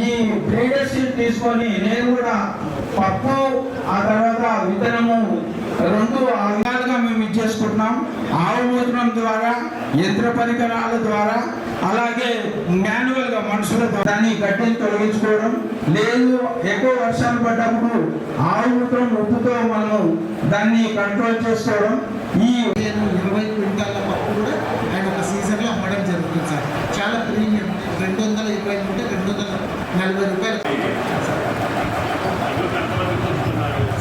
ఈ క్రీడర్షీట్ తీసుకొని నేను కూడా పప్పు ఆ తర్వాత విత్తనము రెండు ఆ విధాలుగా మేము ఇచ్చేసుకుంటున్నాం ఆవు మూత్రం ద్వారా యంత్ర పరికరాల ద్వారా అలాగే మాన్యువల్గా మనుషుల దాన్ని గడ్డిని తొలగించుకోవడం. లేదు ఎక్కువ వర్షాలు పడ్డప్పుడు ఆవు మూత్రం ఉప్పుతో మనము దాన్ని కంట్రోల్ చేసుకోవడం. ఈ ఇరవై క్వింటాల పప్పు కూడా ఆయన ఒక సీజన్లో అమ్మడం జరుగుతుంది సార్ చాలా ప్రీమియం ఇరవై నుండి రెండు వందల నలభై రూపాయలు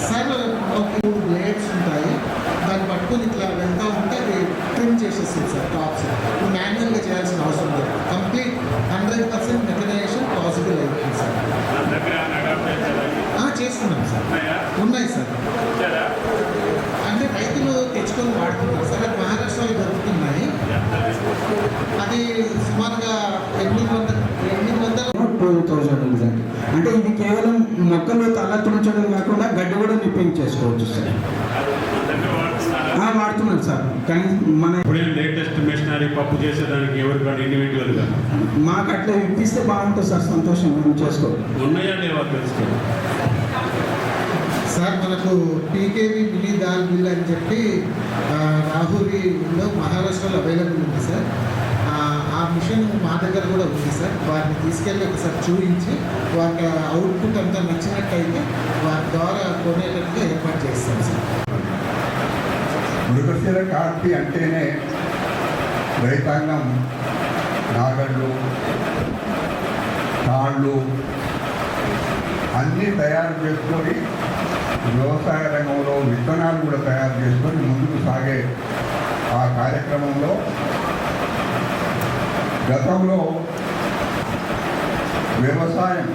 సార్ ఒక మూడు బ్లేడ్స్ ఉంటాయి దాన్ని పట్టుకొని ఇట్లా వెళ్తూ ఉంటే అది ట్రిమ్ చేసేస్తుంది సార్ టాప్స్ ఇప్పుడు మాన్యువల్గా చేయాల్సిన అవసరం లేదు complete hundred percent mechanization possible అయిపోతుంది సార్ చేస్తున్నాం సార్ ఉన్నాయి సార్ అంటే రైతులు తెచ్చుకొని వాడుతున్నారు సార్ మహారాష్ట్రలో దొరుకుతున్నాయి అది సుమారుగా ఎనిమిది వందల ఎనిమిది వందల టూ థౌజండ్ ఉందండి అంటే ఇది కేవలం మొక్కలు తల తుంచడం కాకుండా గడ్డి కూడా నిప్పింగ్ చేసుకోవచ్చు సార్. ఆ, వాడుతున్నాను సార్. కానీ మన ఇప్పుడే లేటెస్ట్ మెషినరీ పప్పు చేసేదానికి ఎవరు కానీ ఇండివిజువల్గా మాకు అట్లా ఇప్పిస్తే బాగుంటుంది సార్ సంతోషం మేము చేసుకోవాలి. ఉన్నాయా లేవా తెలుసుకోండి సార్ మనకు పీకేవి మినీ దాల్ బిల్ అని చెప్పి రాహురిలో మహారాష్ట్రలో అవైలబుల్ ఉంది సార్. మిషన్ మా దగ్గర కూడా ఉంది సార్. వారిని తీసుకెళ్ళి ఒకసారి చూపించి వారికి అవుట్పుట్ అంతా నచ్చినట్టయితే వారి ద్వారా కొనేటట్టుగా ఏర్పాటు చేస్తాం సార్. మృగశిర కార్తీ అంటేనే రైతాంగం. నాగళ్ళు తాళ్ళు అన్నీ తయారు చేసుకొని వ్యవసాయ రంగంలో విత్తనాలు కూడా తయారు చేసుకొని ముందుకు సాగే ఆ కార్యక్రమంలో గతంలో వ్యవసాయం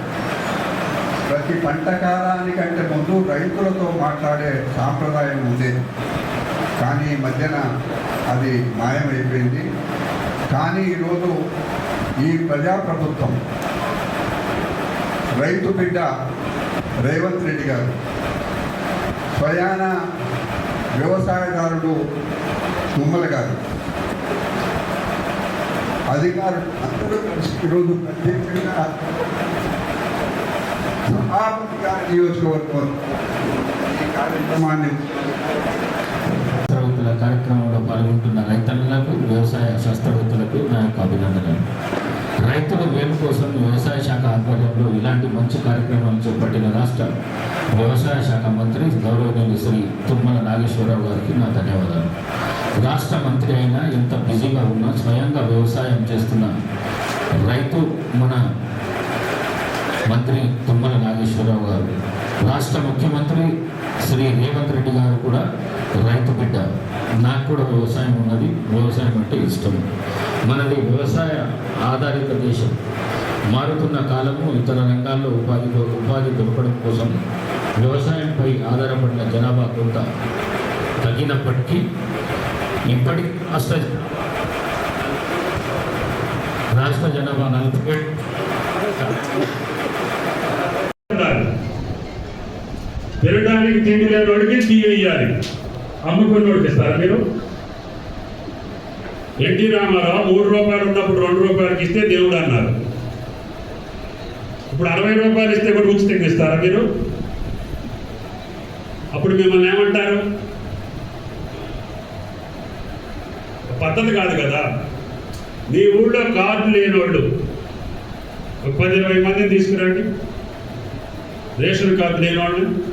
ప్రతి పంట కాలానికంటే ముందు రైతులతో మాట్లాడే సాంప్రదాయం ఉండేది కానీ ఈ మధ్యన అది మాయమైపోయింది. కానీ ఈరోజు ఈ ప్రజాప్రభుత్వం రైతు బిడ్డ రేవంత్ రెడ్డి గారు స్వయాన వ్యవసాయదారుడు తుమ్మల గారు అధికారులు అందరూ కలిసి ఈరోజు ప్రత్యేకంగా సభాపతి గారి నియోజకవర్గం ఈ కార్యక్రమాన్ని శాస్త్రవేత్తల కార్యక్రమంలో పాల్గొంటున్న రైతన్నలకు వ్యవసాయ శాస్త్రవేత్తలకు నా యొక్క అభినందనలు. రైతుల మేలు కోసం వ్యవసాయ శాఖ ఆధ్వర్యంలో ఇలాంటి మంచి కార్యక్రమాలు చేపట్టిన రాష్ట్ర వ్యవసాయ శాఖ మంత్రి గౌరవనీయులు శ్రీ తుమ్మల నాగేశ్వరరావు గారికి నా ధన్యవాదాలు. రాష్ట్ర మంత్రి అయినా ఎంత బిజీగా ఉన్నా స్వయంగా వ్యవసాయం చేస్తున్న రైతు మన మంత్రి తుమ్మల నాగేశ్వరరావు గారు రాష్ట్ర ముఖ్యమంత్రి శ్రీ రేవంత్ రెడ్డి గారు కూడా రైతు బిడ్డ. నాకు కూడా వ్యవసాయం ఉన్నది. వ్యవసాయం అంటే ఇష్టం. మనది వ్యవసాయ ఆధారిత దేశం. మారుతున్న కాలము ఇతర రంగాల్లో ఉపాధి ఉపాధి దొరకడం కోసం వ్యవసాయంపై ఆధారపడిన జనాభా కొంత తగ్గినప్పటికీ ఇప్పటి రాష్ట్ర రాష్ట్ర జనాభా నలభై ఉండాలి. తినడానికి తిండి లేనివాడికి తీయాలి అమ్ముకున్నోడికి ఇస్తారా మీరు? ఎన్టీ రామారావు మూడు రూపాయలు ఉన్నప్పుడు రెండు రూపాయలకి ఇస్తే దేవుడు అన్నారు. ఇప్పుడు అరవై రూపాయలు ఇస్తే కూడా ఉచితంగా ఇస్తారా మీరు? అప్పుడు మిమ్మల్ని ఏమంటారు? పద్ధతి కాదు కదా. నీ ఊళ్ళో కార్డు లేనోళ్ళు ఒక పది ఇరవై మందిని తీసుకురండి. రేషన్ కార్డు లేని వాళ్ళు